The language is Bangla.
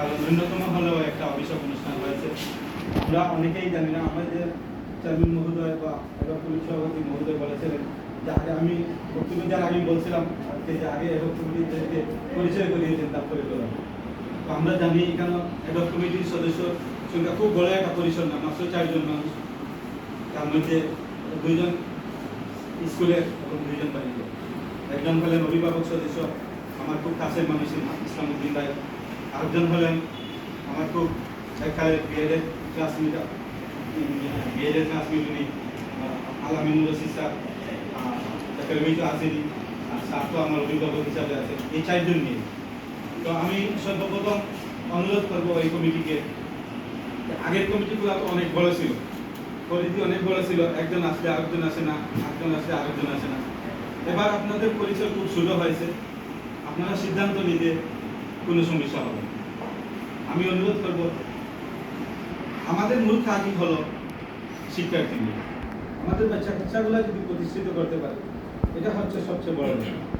কারণ ন্যূনতম হলেও একটা অভিষেক অনুষ্ঠান হয়েছে আমরা অনেকেই জানি না, আমাদের চেয়ারম্যান মহোদয় বা এবার পুলিশ সভাপতি মহোদয় বলেছিলেন যে আগে আমি বক্তব্য যার আগে বলছিলাম যে আগে এডক কমিটিদেরকে পরিচয় করিয়েছেন তারপরে করা তো আমরা জানি এখানে এডক কমিটির সদস্য সংখ্যা খুব বড় একটা পরিসর না, মাত্র চারজন মানুষ। তার মধ্যে দুইজন স্কুলের এবং দুইজন বাড়িতে। একজন হলেন অভিভাবক সদস্য, আমার খুব কাছের মানুষ ইসলামুদ্দিন ভাই। আরেকজন হলেন আমার খুব এককালের বিএডের ক্লাসমেট বিএডের ক্লাসমেট উনি আলামিনুর রশিদ স্যার একাডেমি তো আসেনি, আর স্যার তো আমার অভিভাবক হিসাবে আছে এই চারজন নিয়ে। তো আমি সর্বপ্রথম অনুরোধ করব এই কমিটিকে আগের কমিটিগুলো তো অনেক বড় ছিল। পরিধি অনেক বড় ছিল, একজন আসলে আরেকজন আসে না একজন আসলে আরেকজন আসে না। এবার আপনাদের পরিচয় খুব সুলভ হয়েছে। আপনারা সিদ্ধান্ত নিতে কোনো সমস্যা হবে। আমি অনুরোধ করব, আমাদের মূল কাজই হলো শিক্ষার্থী আমাদের বাচ্চা কাচ্চাগুলো যদি প্রতিষ্ঠিত করতে পারে, এটা হচ্ছে সবচেয়ে বড় ব্যাপার